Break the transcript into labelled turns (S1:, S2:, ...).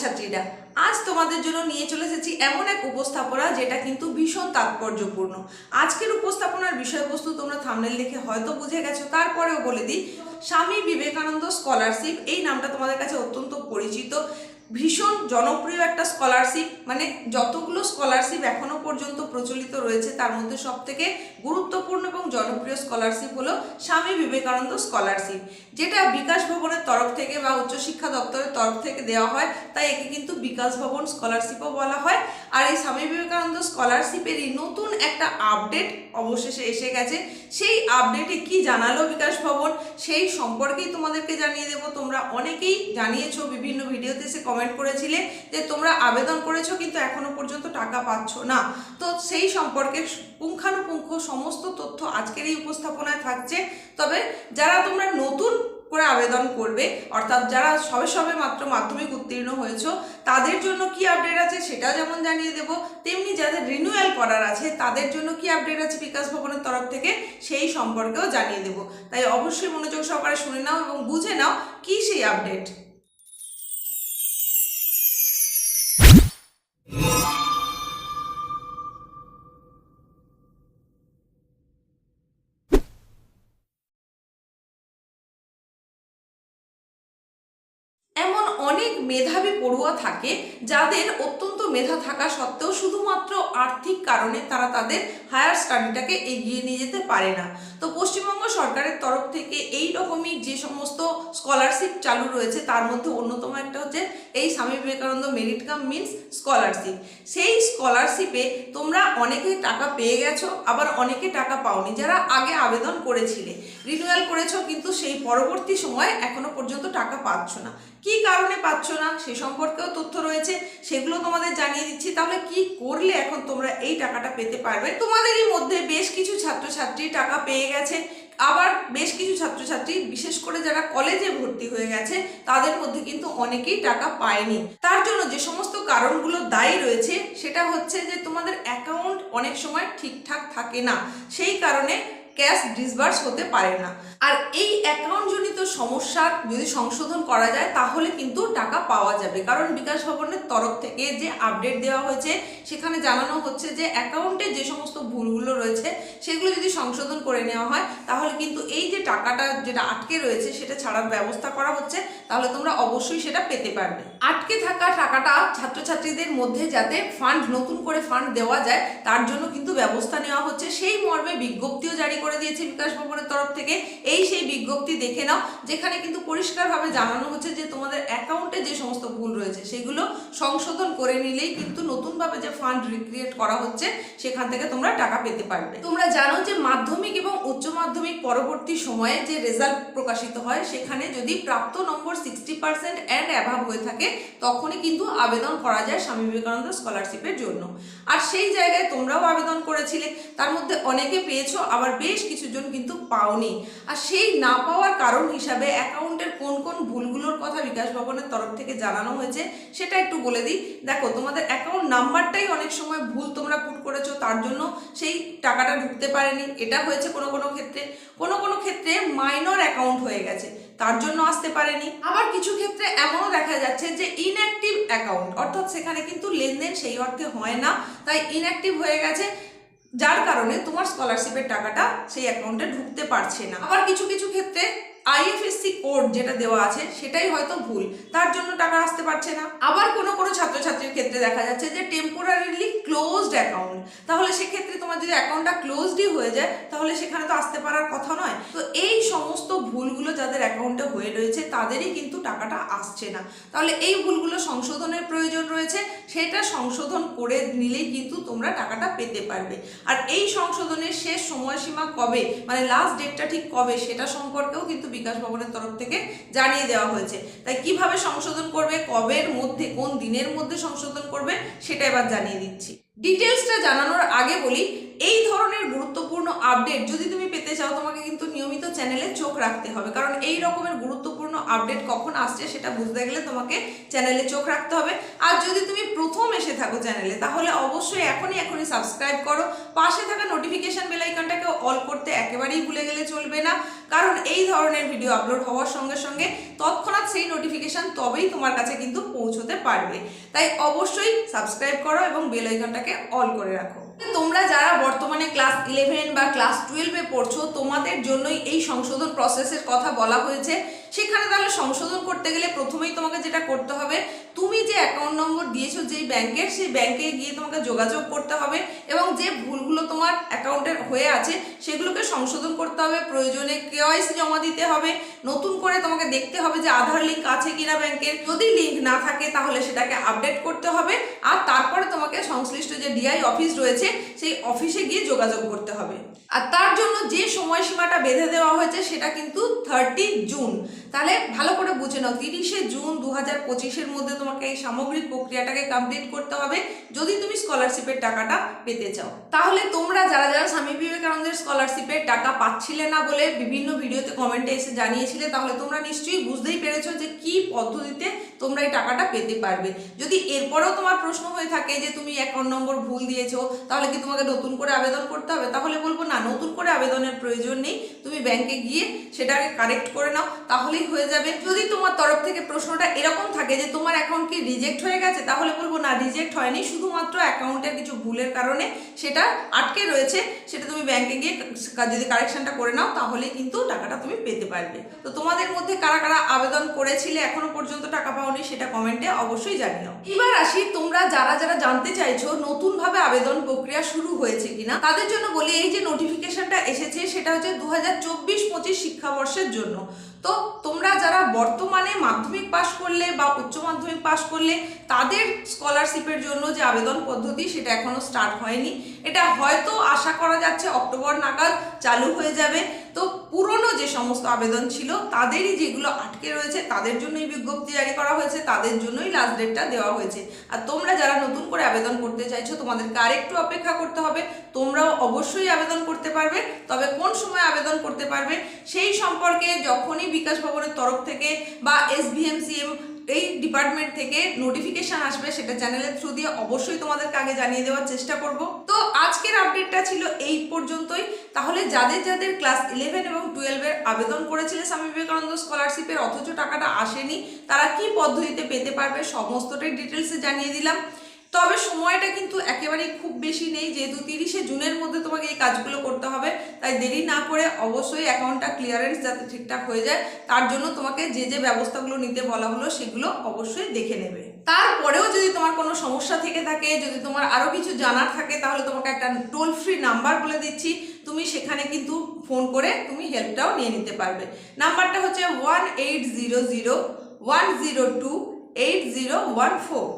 S1: ছাত্রছাত্রীরা আজ তোমাদের জন্য নিয়ে চলে এসেছি এমন এক উপস্থাপনা যেটা কিন্তু ভীষণ তাৎপর্যপূর্ণ। আজকের উপস্থাপনার বিষয়বস্তু তোমরা থামনেল দেখে হয়তো বুঝে গেছো, তারপরেও বলে দিই, স্বামী বিবেকানন্দ স্কলারশিপ এই নামটা তোমাদের কাছে অত্যন্ত পরিচিত। ভীষণ জনপ্রিয় একটা স্কলারশিপ মানে যতগুলো স্কলারশিপ এখনও পর্যন্ত প্রচলিত রয়েছে, তার মধ্যে সব থেকে গুরুত্বপূর্ণ এবং জনপ্রিয় স্কলারশিপ হলো স্বামী বিবেকানন্দ স্কলারশিপ যেটা বিকাশ ভবনের তরফ থেকে বা উচ্চশিক্ষা দপ্তরের তরফ থেকে দেওয়া হয়, তাই একে কিন্তু বিকাশ ভবন স্কলারশিপও বলা হয়, আর এই স্বামী বিবেকানন্দ স্কলারশিপেরই নতুন একটা আপডেট অবশেষে এসে গেছে, সেই আপডেটে কি জানালো বিকাশ ভবন, সেই সম্পর্কেই তোমাদেরকে জানিয়ে দেবো, তোমরা অনেকেই জানিয়েছো বিভিন্ন ভিডিওতে এসে কমেন্ট করেছিলে যে তোমরা আবেদন করেছ কিন্তু এখনও পর্যন্ত টাকা পাচ্ছ না। তো সেই সম্পর্কে পুঙ্খানুপুঙ্খ সমস্ত তথ্য আজকের এই উপস্থাপনায় থাকছে। তবে যারা তোমরা নতুন করে আবেদন করবে, অর্থাৎ যারা সবে সবে মাত্র মাধ্যমিক উত্তীর্ণ হয়েছো, তাদের জন্য কি আপডেট আছে সেটা যেমন জানিয়ে দেবো। তেমনি যাদের রিনিউয়াল করার আছে, তাদের জন্য কি আপডেট আছে বিকাশ ভবনের তরফ থেকে সেই সম্পর্কেও জানিয়ে দেবো। তাই অবশ্যই মনোযোগ সহকারে শুনে নাও এবং বুঝে নাও কি সেই আপডেট অনেক মেধাবী পড়ুয়া থাকে যাদের অত্যন্ত মেধা থাকা সত্ত্বেও শুধুমাত্র আর্থিক কারণে তারা তাদের হায়ার স্টাডিটাকে এগিয়ে নিয়ে যেতে পারে না। তো পশ্চিমবঙ্গ সরকারের তরফ থেকে এই রকমই যে সমস্ত স্কলারশিপ চালু রয়েছে, তার মধ্যে অন্যতম একটা হচ্ছে এই Swami Vivekananda merit cum means scholarship সেই স্কলারশিপে তোমরা অনেকে টাকা পেয়ে গেছো, আবার অনেকে টাকা পাওনি, যারা আগে আবেদন করেছিলে। রিনিউয়াল করেছ, কিন্তু সেই পরবর্তী সময় এখনও পর্যন্ত টাকা পাচ্ছ না। কি কারণে পাচ্ছ না? সে সম্পর্কেও তথ্য রয়েছে, সেগুলো তোমাদের জানিয়ে দিচ্ছি। তাহলে কি করলে এখন তোমরা এই টাকাটা পেতে পারবে? তোমাদেরই মধ্যে বেশ কিছু ছাত্রছাত্রী টাকা পেয়ে গেছে। আবার বেশ কিছু ছাত্রছাত্রী, বিশেষ করে যারা কলেজে ভর্তি হয়ে গেছে, তাদের মধ্যে কিন্তু অনেকেই টাকা পায়নি। তার জন্য যে সমস্ত কারণগুলো দায়ী রয়েছে, সেটা হচ্ছে যে তোমাদের অ্যাকাউন্ট অনেক সময় ঠিকঠাক থাকে না। সেই কারণে ক্যাশ ডিসবার্স হতে পারে না। আর এই অ্যাকাউন্টজনিত সমস্যা যদি সংশোধন করা যায়, তাহলে কিন্তু টাকা পাওয়া যাবে। কারণ বিকাশ ভবনের তরফ থেকে যে আপডেট দেওয়া হয়েছে, সেখানে জানানো হচ্ছে যে অ্যাকাউন্টে যে সমস্ত ভুলগুলো রয়েছে, সেগুলো যদি সংশোধন করে নেওয়া হয়, তাহলে কিন্তু এই যে টাকাটা যেটা আটকে রয়েছে, সেটা ছাড়ার ব্যবস্থা করা হচ্ছে, তাহলে তোমরা অবশ্যই সেটা পেতে পারবে। আটকে থাকা টাকাটা ছাত্রছাত্রীদের মধ্যে যাতে ফান্ড নতুন করে ফান্ড দেওয়া যায়, তার জন্য কিন্তু ব্যবস্থা নেওয়া হচ্ছে। সেই মর্মে বিজ্ঞপ্তিও জারি করে দিয়েছে বিকাশ ভবনের তরফ থেকে। এই সেই বিজ্ঞপ্তি দেখে নাও, যেখানে কিন্তু পরিষ্কারভাবে জানানো হচ্ছে যে তোমাদের অ্যাকাউন্টে যে সমস্ত ভুল রয়েছে, সেগুলো সংশোধন করে নিলেই কিন্তু নতুনভাবে যে ফান্ড রিক্রিয়েট করা হচ্ছে, সেখান থেকে তোমরা টাকা পেতে পারবে। তোমরা জানো যে মাধ্যমিক এবং উচ্চ মাধ্যমিক পরবর্তী সময়ে যে রেজাল্ট প্রকাশিত হয়, সেখানে যদি প্রাপ্ত number sixty percent and above হয়ে থাকে, তখনই কিন্তু আবেদন করা যায় স্বামী বিবেকানন্দ স্কলারশিপের জন্য। আর সেই জায়গায় তোমরাও আবেদন করেছিলে, তার মধ্যে অনেকে পেয়েছ, আবার বেশ কিছুজন কিন্তু পাওনি। আর সেই না পাওয়ার কারণ হিসাবে অ্যাকাউন্টের কোন কোন ভুলগুলোর কথা বিকাশ ভবনের তরফ থেকে জানানো হয়েছে, সেটা একটু বলে দিই। দেখো, তোমাদের অ্যাকাউন্ট নাম্বারটাই অনেক সময় ভুল তোমরা পুট করেছ, তার জন্য সেই টাকাটা ঢুকতে পারেনি। এটা হয়েছে কোনো কোনো ক্ষেত্রে। কোনো কোনো ক্ষেত্রে মাইনর অ্যাকাউন্ট হয়ে গেছে, তার জন্য আসতে পারেনি। আবার কিছু ক্ষেত্রে এমনও দেখা যাচ্ছে যে ইনঅ্যাক্টিভ অ্যাকাউন্ট অর্থাৎ সেখানে কিন্তু লেনদেন সেই অর্থে হয় না, তাই ইনঅ্যাক্টিভ হয়ে গেছে। যার কারণে তোমার স্কলারশিপের টাকাটা সেই অ্যাকাউন্টে ঢুকতে পারছে না। আবার কিছু কিছু ক্ষেত্রে আইএফএসসি কোড যেটা দেওয়া আছে, সেটাই হয়তো ভুল। তার জন্য টাকা আসতে পারছে না। আবার কোনো কোনো ছাত্রছাত্রীর ক্ষেত্রে দেখা যাচ্ছে যে টেম্পোরারিলি ক্লোজড অ্যাকাউন্ট তাহলে সেক্ষেত্রে তোমার যদি অ্যাকাউন্টটা ক্লোজডই হয়ে যায়, তাহলে সেখানে তো আসতে পারার কথা নয়। তো এই সমস্ত ভুলগুলো যাদের অ্যাকাউন্টে হয়ে রয়েছে, তাদেরই কিন্তু টাকাটা আসছে না। তাহলে এই ভুলগুলো সংশোধনের প্রয়োজন রয়েছে, সেটা সংশোধন করে নিলেই কিন্তু তোমরা টাকাটা পেতে পারবে। আর এই সংশোধনের শেষ সময়সীমা কবে? মানে লাস্ট ডেটটা ঠিক কবে? সেটা সম্পর্কেও কিন্তু বিকাশ ভবনের তরফ থেকে জানিয়ে দেওয়া হয়েছে। তাই কীভাবে সংশোধন করবে? কবের মধ্যে, কোন দিনের মধ্যে সংশোধন করবে? সেটা এবার জানিয়ে দিচ্ছি। ডিটেলসটা জানানোর আগে বলি, এই ধরনের গুরুত্বপূর্ণ আপডেট যদি তুমি পেতে চাও, তোমাকে কিন্তু নিয়মিত চ্যানেলে চোখ রাখতে হবে। কারণ এই রকমের গুরুত্বপূর্ণ আপডেট কখন আসছে সেটা বুঝতে গেলে তোমাকে চ্যানেলে চোখ রাখতে হবে। আর যদি তুমি প্রথম এসে থাকো চ্যানেলে তাহলে অবশ্যই এখনই এখনই সাবস্ক্রাইব করো। পাশে থাকা নোটিফিকেশন বেল আইকনটাকে অল করতে একেবারেই ভুলে গেলে চলবে না। কারণ এই ধরনের ভিডিও আপলোড হওয়ার সঙ্গে সঙ্গে তৎক্ষণাৎ সেই নোটিফিকেশন তবেই তোমার কাছে কিন্তু পৌঁছতে পারবে। তাই অবশ্যই সাবস্ক্রাইব করো এবং বেল আইকনটাকে অল করে রাখো। তোমরা যারা বর্তমানে ক্লাস ইলেভেন বা ক্লাস টুয়েলভে পড়ছো, তোমাদের জন্যই এই সংশোধন প্রসেসের কথা বলা হয়েছে। সেখানে তাহলে সংশোধন করতে গেলে প্রথমেই তোমাকে যেটা করতে হবে, তুমি যে অ্যাকাউন্ট নম্বর দিয়েছ যেই ব্যাংকের সেই ব্যাংকে গিয়ে তোমাকে যোগাযোগ করতে হবে এবং যে ভুলগুলো তোমার অ্যাকাউন্টের হয়ে আছে সেগুলোকে সংশোধন করতে হবে, প্রয়োজনে কেওয়াইসি জমা দিতে হবে, নতুন করে তোমাকে দেখতে হবে যে আধার লিঙ্ক আছে কিনা ব্যাংকের যদি লিঙ্ক না থাকে তাহলে সেটাকে আপডেট করতে হবে, আর তারপরে তোমাকে সংশ্লিষ্ট যে ডিআই অফিস রয়েছে, সেই অফিসে গিয়ে যোগাযোগ করতে হবে। আর তার জন্য যে সময়সীমাটা বেঁধে দেওয়া হয়েছে সেটা কিন্তু থার্টি জুন তাহলে ভালো করে বুঝে নাও, তিরিশে জুন দু হাজার পঁচিশের মধ্যে তোমাকে এই সামগ্রিক প্রক্রিয়াটাকে কমপ্লিট করতে হবে, যদি তুমি স্কলারশিপের টাকাটা পেতে চাও। তাহলে তোমরা যারা যারা স্বামী বিবেকানন্দের স্কলারশিপের টাকা পাচ্ছিলে না বলে বিভিন্ন ভিডিওতে কমেন্টে এসে জানিয়েছিলে, তাহলে তোমরা নিশ্চয়ই বুঝতেই পেরেছ যে কি পদ্ধতিতে তোমরা এই টাকাটা পেতে পারবে। যদি এরপরেও তোমার প্রশ্ন হয়ে থাকে যে তুমি অ্যাকাউন্ট নম্বর ভুল দিয়েছ, তাহলে কি তোমাকে নতুন করে আবেদন করতে হবে? তাহলে বলব না, নতুন করে আবেদনের প্রয়োজন নেই। তুমি ব্যাংকে গিয়ে সেটাকে কারেক্ট করে নাও, তাহলেই হয়ে যাবে। যদি তোমার তরফ থেকে প্রশ্নটা এরকম থাকে যে তোমার অ্যাকাউন্ট কি রিজেক্ট হয়ে গেছে, তাহলে বলব না রিজেক্ট হয়নি। শুধুমাত্র অ্যাকাউন্টের কিছু ভুলের কারণে সেটা আটকে রয়েছে, সেটা তুমি ব্যাংকে গিয়ে যদি কারেকশনটা করে নাও তাহলে কিন্তু টাকাটা তুমি পেতে পারবে। তো তোমাদের মধ্যে কারা কারা আবেদন করেছিলে, এখনও পর্যন্ত টাকা পাওনি সেটা কমেন্টে অবশ্যই জানিও এবার আসি, তোমরা যারা যারা জানতে চাইছো নতুন ভাবে আবেদন প্রক্রিয়া শুরু হয়েছে কিনা, তাদের জন্য বলি, এই যে নোটিফিকেশনটা এসেছে, সেটা হচ্ছে দু হাজার চব্বিশ পঁচিশ শিক্ষাবর্ষের জন্য। তো তোমরা যারা বর্তমানে মাধ্যমিক পাশ করলে বা উচ্চ মাধ্যমিক পাশ করলে, তাদের স্কলারশিপের জন্য যে আবেদন পদ্ধতি, সেটা এখনও স্টার্ট হয়নি। এটা হয়তো আশা করা যাচ্ছে অক্টোবর নাগাদ চালু হয়ে যাবে। তো পুরনো যে সমস্ত আবেদন ছিল, তাদেরই যেগুলো আটকে রয়েছে, তাদের জন্যই বিজ্ঞপ্তি জারি করা হয়েছে, তাদের জন্যই লাস্ট ডেটটা দেওয়া হয়েছে। আর তোমরা যারা নতুন করে আবেদন করতে চাইছো, তোমাদেরকে আরেকটু অপেক্ষা করতে হবে। তোমরাও অবশ্যই আবেদন করতে পারবে, তবে কোন সময় আবেদন করতে পারবে, সেই সম্পর্কে যখনই বিকাশ ভবনের তরফ থেকে বা এস ভিএমসিএম এই ডিপার্টমেন্ট থেকে নোটিফিকেশন আসবে সেটা চ্যানেলের থ্রু দিয়ে অবশ্যই তোমাদেরকে আগে জানিয়ে দেওয়ার চেষ্টা করব। তো আজকের আপডেটটা ছিল এই পর্যন্তই। তাহলে যাদের যাদের ক্লাস ইলেভেন এবং টুয়েলভের আবেদন করেছিলে স্বামী বিবেকানন্দ স্কলারশিপের অথচ টাকাটা আসেনি, তারা কি পদ্ধতিতে পেতে পারবে সমস্তটাই ডিটেলসে জানিয়ে দিলাম। তবে সময়টা কিন্তু একেবারেই খুব বেশি নেই, যেহেতু তিরিশে জুনের মধ্যে তোমাকে এই কাজগুলো করতে হবে। তাই দেরি না করে অবশ্যই অ্যাকাউন্টটা ক্লিয়ারেন্স যাতে ঠিকঠাক হয়ে যায়, তার জন্য তোমাকে যে যে ব্যবস্থাগুলো নিতে বলা হলো সেগুলো অবশ্যই দেখে নেবে। তারপরেও যদি তোমার কোনো সমস্যা থেকে থাকে, যদি তোমার আরও কিছু জানার থাকে, তাহলে তোমাকে একটা টোল ফ্রি নাম্বার বলে দিচ্ছি। তুমি সেখানে কিন্তু ফোন করে তুমি হেল্পটাও নিয়ে নিতে পারবে। নাম্বারটা হচ্ছে one eight zero zero one zero two eight zero one four